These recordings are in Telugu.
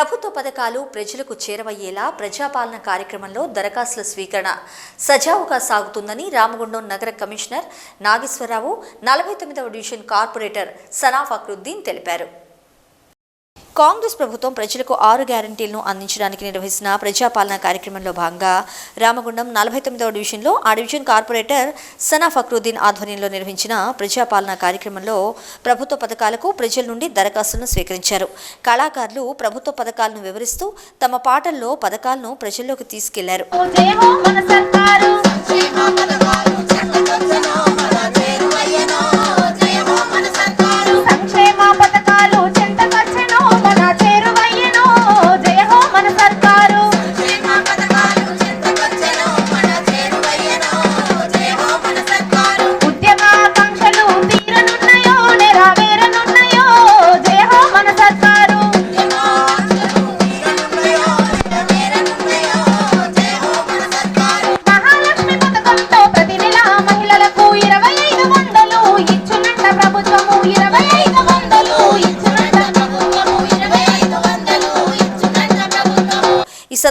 ప్రభుత్వ పథకాలు ప్రజలకు చేరవయ్యేలా ప్రజాపాలన కార్యక్రమంలో దరఖాస్తుల స్వీకరణ. సజావుగా సాగుతుందని రామగుండం నగర కమిషనర్ నాగేశ్వరరావు నలభై తొమ్మిదవ డివిజన్ కార్పొరేటర్ సనా ఫక్రుద్దీన్ తెలిపారు. కాంగ్రెస్ ప్రభుత్వం ప్రజలకు ఆరు గ్యారంటీలను అందించడానికి నిర్వహిస్తున్న ప్రజాపాలన కార్యక్రమంలో భాగంగా రామగుండం నలభై తొమ్మిదవ డివిజన్లో ఆ డివిజన్ కార్పొరేటర్ సనా ఫక్రుద్దీన్ ఆధ్వర్యంలో నిర్వహించిన ప్రజాపాలన కార్యక్రమంలో ప్రభుత్వ పథకాలకు ప్రజల నుండి దరఖాస్తులను స్వీకరించారు. కళాకారులు ప్రభుత్వ పథకాలను వివరిస్తూ తమ పాటల్లో పథకాలను ప్రజల్లోకి తీసుకెళ్ళారు.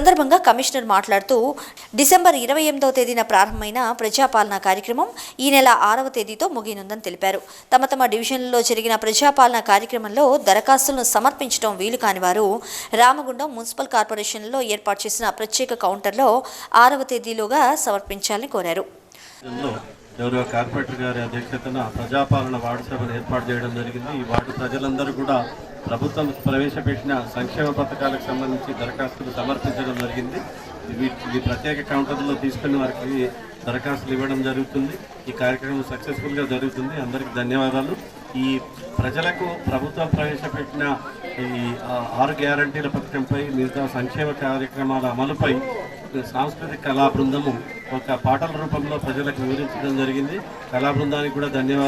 సందర్భంగా కమిషనర్ మాట్లాడుతూ డిసెంబర్ ఇరవై ఎనిమిదవ తేదీన ప్రారంభమైన ప్రజాపాలన కార్యక్రమం ఈ నెల ఆరవ తేదీతో ముగియనుందని తెలిపారు. తమ తమ డివిజన్లలో జరిగిన ప్రజాపాలన కార్యక్రమంలో దరఖాస్తులను సమర్పించడం వీలు కాని వారు రామగుండం మున్సిపల్ కార్పొరేషన్లో ఏర్పాటు చేసిన ప్రత్యేక కౌంటర్లో ఆరవ తేదీలోగా సమర్పించాలని కోరారు. గౌరవ కార్పొరేటర్ గారి అధ్యక్షతన ప్రజాపాలన వార్డు సభను ఏర్పాటు చేయడం జరిగింది. ఈ వార్డు ప్రజలందరూ కూడా ప్రభుత్వం ప్రవేశపెట్టిన సంక్షేమ పథకాలకు సంబంధించి దరఖాస్తులు సమర్పించడం జరిగింది. ఈ ప్రత్యేక కౌంటర్లో తీసుకుని వారికి దరఖాస్తులు ఇవ్వడం జరుగుతుంది. ఈ కార్యక్రమం సక్సెస్ఫుల్గా జరుగుతుంది. అందరికీ ధన్యవాదాలు. ఈ ప్రజలకు ప్రభుత్వం ప్రవేశపెట్టిన ఈ ఆరు గ్యారంటీల పథకంపై మిగతా సంక్షేమ కార్యక్రమాల అమలుపై సాంస్కృతిక కళా బృందము ఒక పాటల రూపంలో ప్రజలకు వివరించడం జరిగింది. కళా బృందానికి కూడా ధన్యవాదాలు.